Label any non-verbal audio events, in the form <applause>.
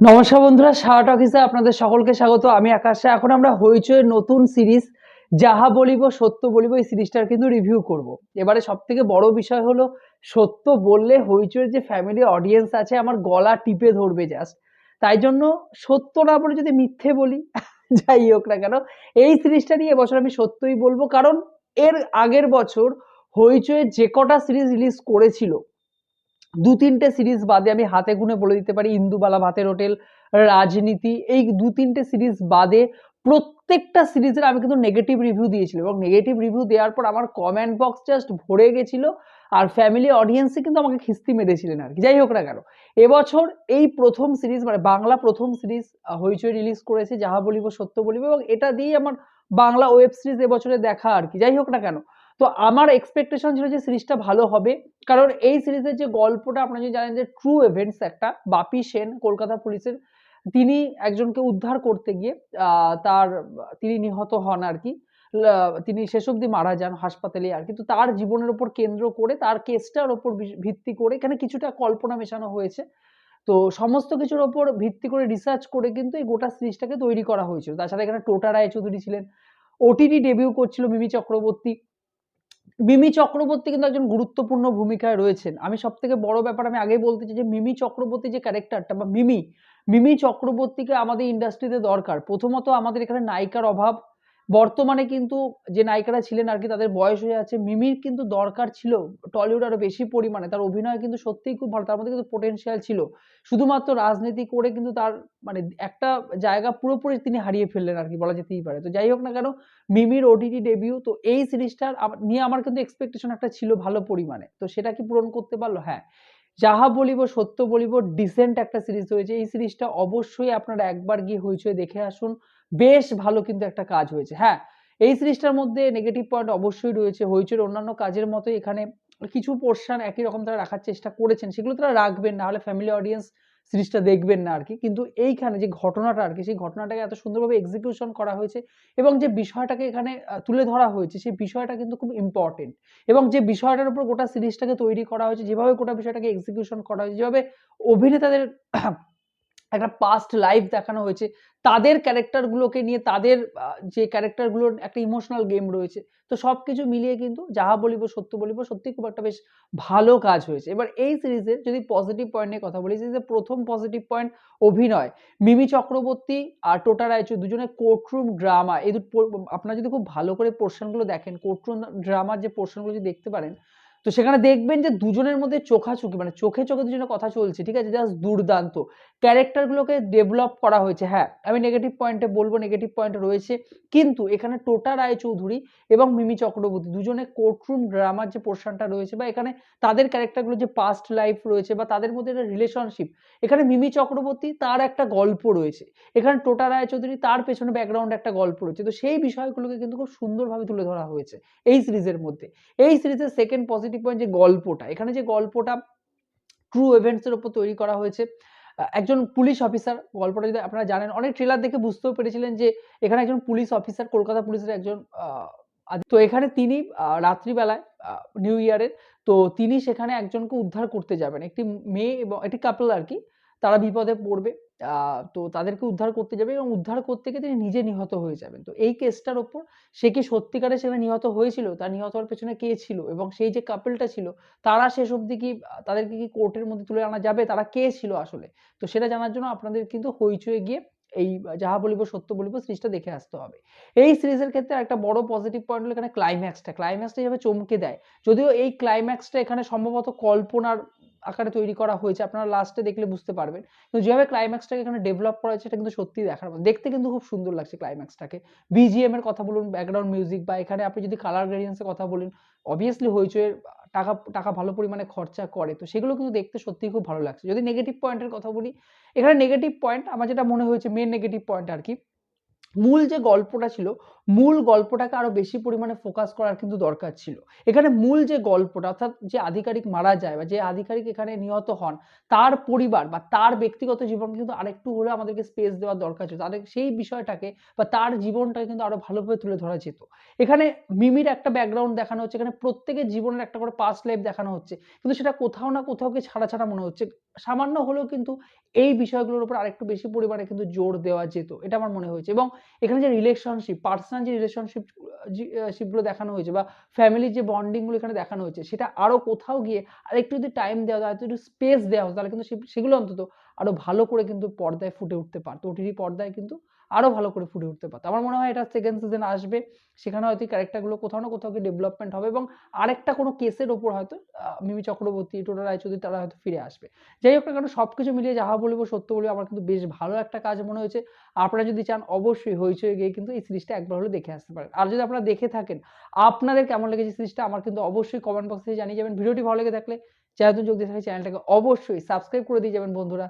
নমস্কার বন্ধুরা শার্ট অফিসে আপনাদের সকলকে স্বাগত। আমি আকাশে। এখন আমরা হইচইয়ের নতুন সিরিজ, যাহা বলিব সত্য বলিব, এই সিরিজটার কিন্তু রিভিউ করব। এবারে সব থেকে বড় বিষয় হলো, সত্য বললে হইচইয়ের যে ফ্যামিলি অডিয়েন্স আছে, আমার গলা টিপে ধরবে জাস্ট তাই জন্য সত্য না বলে যদি মিথ্যে বলি, <laughs> যাই হোক না কেন, এই সিরিজটা নিয়ে এবছর আমি সত্যই বলব। কারণ, এর আগের বছর হইচইয়ের যে কটা সিরিজ রিলিজ করেছিল দু তিনটে সিরিজ বাদে আমি হাতে গুনে বলে দিতে পারি ইন্দুবালা, ভাতের হোটেল, রাজনীতি, এই দু তিনটে সিরিজ বাদে প্রত্যেকটা সিরিজের আমি কিন্তু নেগেটিভ রিভিউ দিয়েছিলাম এবং নেগেটিভ রিভিউ দেওয়ার পর আমার কমেন্ট বক্স জাস্ট ভরে গেছিল আর ফ্যামিলি অডিয়েন্সে কিন্তু আমাকে খিস্তি মেরেছিলেন আর কি। যাই হোক না কেন, এবছর এই প্রথম সিরিজ মানে বাংলা প্রথম সিরিজ হইচই রিলিজ করেছে, যাহা বলিব সত্য বলিব এবং এটা দিয়েই আমার বাংলা ওয়েব সিরিজ এবছরে দেখা আর কি। যাই হোক না কেন তো আমার এক্সপেকটেশন ছিল যে সিরিজটা ভালো হবে। কারণ এই সিরিজের যে গল্পটা আপনারা যদি জানেন যে ট্রু ইভেন্টস একটা, বাপি সেন কলকাতা পুলিশের, তিনি একজনকে উদ্ধার করতে গিয়ে তার, তিনি নিহত হন আর কি। তিনি শেষ অবধি মারা যান হাসপাতালে আর কিন্তু তার জীবনের উপর কেন্দ্র করে, তার কেসটার ভিস- ভিত্তি করে এখানে কিছুটা কল্পনা মেশানো হয়েছে। তো সমস্ত কিছুর ওপর ভিত্তি করে রিসার্চ করে কিন্তু এই গোটা সিরিজটাকে তৈরি করা হয়েছিল। তাছাড়া এখানে টোটা রায়চৌধুরী ছিলেন। ওটিটি ডেবিউ করছিল মিমি চক্রবর্তী। মিমি চক্রবর্তী কিন্তু একজন গুরুত্বপূর্ণ ভূমিকায় রয়েছেন। আমি সব থেকে বড় ব্যাপার, আমি আগেই বলতে চাই যে মিমি চক্রবর্তী যে ক্যারেক্টারটা বা মিমি মিমি চক্রবর্তীকে আমাদের ইন্ডাস্ট্রিতে দরকার। প্রথমত আমাদের এখানে নায়িকার অভাব বর্তমানে কিন্তু যে নায়িকারা ছিলেন আর কি, তাদের বয়স হয়ে যাচ্ছে মিমির কিন্তু দরকার ছিল, টলিউড আরও বেশি পরিমাণে। তার অভিনয় কিন্তু সত্যিই খুব ভালো, তার মধ্যে কিন্তু পোটেনশিয়াল ছিল। শুধুমাত্র রাজনীতি করে কিন্তু তার মানে একটা জায়গা পুরোপুরি তিনি হারিয়ে ফেললেন আর কি, বলা যেতেই পারে। তো যাই হোক না কেন, মিমির ওটিটি ডেবিউ তো এই সিরিজটার নিয়ে আমার কিন্তু এক্সপেকটেশন একটা ছিল ভালো পরিমাণে। তো সেটা কি পূরণ করতে পারল? হ্যাঁ। যাহা বলিব, সত্য বলিব ডিসেন্ট একটা সিরিজ হয়েছে। এই সিরিজটা অবশ্যই আপনারা একবার গিয়ে হইচই দেখে আসুন। বেশ ভালো কিন্তু একটা কাজ হয়েছে। হ্যাঁ এই সিরিজটার মধ্যে নেগেটিভ পয়েন্ট অবশ্যই রয়েছে। হইচইয়ের অন্যান্য কাজের মতো এখানে কিছু পোর্শন একই রকম তারা রাখার চেষ্টা করেছেন। সেগুলো তারা রাখবেন না হলে ফ্যামিলি অডিয়েন্স সিরিজটা দেখবেন না আর কি কিন্তু এইখানে যে ঘটনাটা আর কি সেই ঘটনাটাকে এত সুন্দরভাবে এক্সিকিউশন করা হয়েছে এবং যে বিষয়টাকে এখানে তুলে ধরা হয়েছে, সেই বিষয়টা কিন্তু খুব ইম্পর্টেন্ট এবং যে বিষয়টার উপর গোটা সিরিজটাকে তৈরি করা হয়েছে, যেভাবে গোটা বিষয়টাকে এক্সিকিউশন করা হয়েছে, যেভাবে অভিনেতাদের একটা পাস্ট লাইফ দেখানো হয়েছে। তাদের ক্যারেক্টারগুলোকে নিয়ে, তাদের যে ক্যারেক্টারগুলোর একটা ইমোশনাল গেম রয়েছে। তো সবকিছু মিলিয়ে কিন্তু যাহা বলিব, সত্য বলিব, সত্যি খুব একটা বেশ ভালো কাজ হয়েছে। এবার এই সিরিজের যদি পজিটিভ পয়েন্ট নিয়ে কথা বলি সিরিজের প্রথম পজিটিভ পয়েন্ট অভিনয়। মিমি চক্রবর্তী আর টোটা রায়চৌধুরী দুজনে কোর্টরুম ড্রামা এই আপনারা যদি খুব ভালো করে পোর্শনগুলো দেখেন কোর্টরুম ড্রামার যে পোর্শনগুলো যদি দেখতে পারেন তো সেখানে দেখবেন যে দুজনের মধ্যে চোখাচোখি মানে চোখে চোখে দুজনের কথা চলছে, ঠিক আছে? জাস্ট দুর্দান্ত। ক্যারেক্টারগুলোকে ডেভেলপ করা হয়েছে হ্যাঁ আমি নেগেটিভ পয়েন্টে বলব নেগেটিভ পয়েন্ট রয়েছে। কিন্তু এখানে টোটা রায়চৌধুরী এবং মিমি চক্রবর্তী দুজনে কোর্টরুম ড্রামার যে পোর্শনটা রয়েছে বা এখানে তাদের ক্যারেক্টারগুলো যে পাস্ট লাইফ রয়েছে বা তাদের মধ্যে একটা রিলেশনশিপ এখানে মিমি চক্রবর্তী তার একটা গল্প রয়েছে। এখানে টোটা রায়চৌধুরী তার পেছনে ব্যাকগ্রাউন্ড একটা গল্প রয়েছে। তো সেই বিষয়গুলোকে কিন্তু খুব সুন্দরভাবে তুলে ধরা হয়েছে এই সিরিজের মধ্যে। এই সিরিজের সেকেন্ড পজিটিভ পয়েন্ট যে গল্পটা, এখানে যে গল্পটা ট্রু ইভেন্টস এর উপর তৈরি করা হয়েছে একজন পুলিশ অফিসার গল্পটা যদি আপনারা জানেন, অনেক ট্রেলার দেখে বুঝতেও পেরেছিলেন যে এখানে একজন পুলিশ অফিসার কলকাতা পুলিশের একজন তো এখানে তিনি রাত্রিবেলায় নিউ ইয়ারের তো তিনি সেখানে একজনকে উদ্ধার করতে যাবেন। একটি মেয়ে এবং, একটি কাপল আর কি, তারা বিপদে পড়বে। তো তাদেরকে উদ্ধার করতে যাবে এবং উদ্ধার করতে গিয়ে তিনি নিজে নিহত হয়ে যাবেন। তো এই কেসটার ওপর সে কি সত্যিকারে সেখানে নিহত হয়েছিল? তার নিহত হওয়ার পেছনে কে ছিল? এবং সেই যে কাপলটা ছিল, তারা শেষ অবধি কি তাদেরকে কি কোর্টের মধ্যে তুলে আনা যাবে? তারা কে ছিল আসলে? তো সেটা জানার জন্য আপনাদের কিন্তু হইচয়ে গিয়ে এই যাহা বলিব সত্য বলিব সিরিজটা দেখে আসতে হবে। এই সিরিজের ক্ষেত্রে একটা বড় পজিটিভ পয়েন্ট হলো এখানে ক্লাইম্যাক্সটা ক্লাইম্যাক্সটা যেভাবে চমকে দেয়। যদিও এই ক্লাইম্যাক্সটা এখানে সম্ভবত কল্পনার আকারে তৈরি করা হয়েছে, আপনারা লাস্টে দেখলে বুঝতে পারবেন। কিন্তু যেভাবে ক্লাইম্যাক্সটাকে এখানে ডেভেলপ করা হয়েছে, এটা কিন্তু সত্যিই দেখার মতো। দেখতে কিন্তু খুব সুন্দর লাগছে ক্লাইম্যাক্সটাকে বিজিএম এর কথা বলুন ব্যাকগ্রাউন্ড মিউজিক বা এখানে আপনি যদি কালার গ্রেডিয়েন্সের কথা বলেন অবভিয়াসলি হইচইয়ের টাকা টাকা ভালো পরিমাণে খরচা করে। তো সেগুলো কিন্তু দেখতে সত্যিই খুব ভালো লাগছে। যদি নেগেটিভ পয়েন্টের কথা বলি, এখানে নেগেটিভ পয়েন্ট আমার যেটা মনে হয়েছে মেন নেগেটিভ পয়েন্ট আর কি মূল যে গল্পটা ছিল, মূল গল্পটাকে আরও বেশি পরিমাণে ফোকাস করার কিন্তু দরকার ছিল। এখানে মূল যে গল্পটা, অর্থাৎ যে আধিকারিক মারা যায় বা যে আধিকারিক এখানে নিহত হন, তার পরিবার বা তার ব্যক্তিগত জীবন কিন্তু আরেকটু হলে আমাদেরকে স্পেস দেওয়ার দরকার ছিল। তাদের সেই বিষয়টাকে বা তার জীবনটাকে কিন্তু আরও ভালোভাবে তুলে ধরা যেত। এখানে মিমির একটা ব্যাকগ্রাউন্ড দেখানো হচ্ছে, এখানে প্রত্যেকের জীবনের একটা করে পাস্ট লাইফ দেখানো হচ্ছে, কিন্তু সেটা কোথাও না কোথাও কি ছাড়া ছাড়া মনে হচ্ছে। সামান্য হলেও কিন্তু এই বিষয়গুলোর উপর আরেকটু বেশি পরিমাণে কিন্তু জোর দেওয়া যেত, এটা আমার মনে হয়েছে। এবং এখানে যে রিলেশনশিপ পার্সোনাল যে রিলেশনশিপ শিপগুলো দেখানো হয়েছে বা ফ্যামিলির যে বন্ডিংগুলো এখানে দেখানো হয়েছে, সেটা আরও কোথাও গিয়ে আর একটু যদি টাইম দেওয়া হয় একটু স্পেস দেওয়া হতো তাহলে কিন্তু সেগুলো অন্তত আরও ভালো করে কিন্তু পর্দায় ফুটে উঠতে পারতো। ওটিটি পর্দায় কিন্তু আরও ভালো করে ফুটে উঠতে পারতো। আমার মনে হয় এটা সেকেন্ড সিজন আসবে। সেখানে হয়তো ক্যারেক্টারগুলো কোথাও না কোথাও ডেভেলপমেন্ট হবে এবং আরেকটা কোনো কেসের ওপর হয়তো মিমি চক্রবর্তী, টোটা রায়চৌধুরী তারা হয়তো ফিরে আসবে। যাই হোক না কেন, সবকিছু মিলিয়ে যাহা বলব সত্য বলব, আমার কিন্তু বেশ ভালো একটা কাজ মনে হয়েছে। আপনারা যদি চান অবশ্যই হইচই গিয়ে কিন্তু এই সিরিজটা একবার হলে দেখে আসতে পারেন। আর যদি আপনারা দেখে থাকেন, আপনাদের কেমন লেগেছে সিরিজটা আমার কিন্তু অবশ্যই কমেন্ট বক্সে জানিয়ে যাবেন। ভিডিওটি ভালো লেগে থাকলে চ্যানেল যোগ দিয়ে থাকে চ্যানেলটাকে অবশ্যই সাবস্ক্রাইব করে দিয়ে যাবেন বন্ধুরা।